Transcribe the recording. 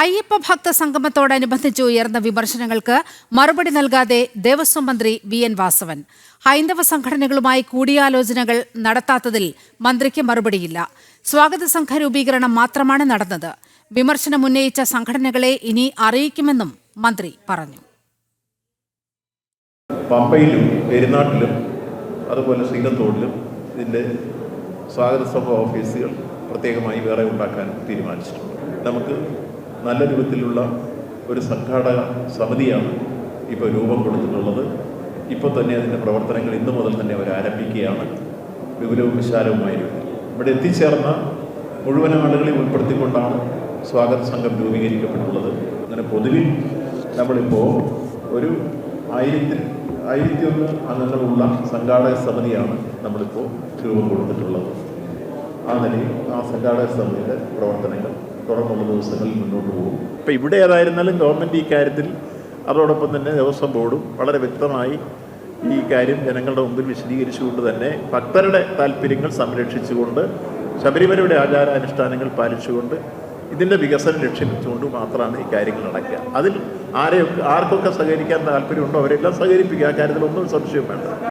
അയ്യപ്പ ഭക്ത സംഗമത്തോടനുബന്ധിച്ച് ഉയർന്ന വിമർശനങ്ങൾക്ക് മറുപടി നൽകാതെ ദേവസ്വം മന്ത്രി വി എൻ വാസവൻ. ഹൈന്ദവ സംഘടനകളുമായി കൂടിയാലോചനകൾ നടത്താത്തതിൽ മന്ത്രിക്ക് മറുപടിയില്ല. സ്വാഗത സംഘ രൂപീകരണം മാത്രമാണ് നടന്നത്. വിമർശനം ഉന്നയിച്ച സംഘടനകളെ ഇനി അറിയിക്കുമെന്നും മന്ത്രി പറഞ്ഞു. പമ്പയിലും പെരുന്നാട്ടിലും അതുപോലെ ശ്രീകത്തോടിലും ഇതിന്റെ സ്വാഗത സഭ ഓഫീസുകൾ പ്രത്യേകമായി വേറെ ഉണ്ടാക്കാൻ തീരുമാനിച്ചിട്ടുണ്ട്. നമുക്ക് നല്ല രൂപത്തിലുള്ള ഒരു സംഘാടക സമിതിയാണ് ഇപ്പോൾ രൂപം കൊടുത്തിട്ടുള്ളത്. ഇപ്പോൾ തന്നെ അതിന്റെ പ്രവർത്തനങ്ങൾ ഇന്നു മുതൽ തന്നെ അവർ ആരംഭിക്കുകയാണ്. വിപുലവും വിശാലവുമായ രൂപത്തിൽ ഇവിടെ എത്തിച്ചേർന്ന മുഴുവൻ ആളുകളെ ഉൾപ്പെടുത്തിക്കൊണ്ടാണ് സ്വാഗത സംഘം രൂപീകരിക്കപ്പെട്ടുള്ളത്. അങ്ങനെ പൊതുവിൽ നമ്മളിപ്പോൾ ഒരു ആയിരത്തി ആയിരത്തി ഒന്ന് അംഗങ്ങളുള്ള സംഘാടക സമിതിയാണ് നമ്മളിപ്പോൾ രൂപം കൊടുത്തിട്ടുള്ളത്. നിലയിൽ ആ സംഘാടക സമിതിയുടെ പ്രവർത്തനങ്ങൾ തുടർന്നുള്ള ദിവസങ്ങളിൽ മുന്നോട്ട് പോകും. ഇപ്പം ഇവിടെ ഏതായിരുന്നാലും ഗവൺമെന്റ് ഈ കാര്യത്തിൽ അതോടൊപ്പം തന്നെ ദേവസ്വം ബോർഡും വളരെ വ്യക്തമായി ഈ കാര്യം ജനങ്ങളുടെ മുമ്പിൽ വിശദീകരിച്ചുകൊണ്ട് തന്നെ ഭക്തരുടെ താല്പര്യങ്ങൾ സംരക്ഷിച്ചുകൊണ്ട് ശബരിമലയുടെ ആചാരാനുഷ്ഠാനങ്ങൾ പാലിച്ചുകൊണ്ട് ഇതിന്റെ വികസനം ലക്ഷ്യം വെച്ചുകൊണ്ട് മാത്രമാണ് ഈ കാര്യങ്ങൾ നടക്കുക. അതിൽ ആരെയൊക്കെ ആർക്കൊക്കെ സഹകരിക്കാൻ താല്പര്യമുണ്ടോ? അവരെല്ലാം സഹകരിപ്പിക്കുക. ആ കാര്യത്തിലൊന്നും സംശയം വേണ്ട.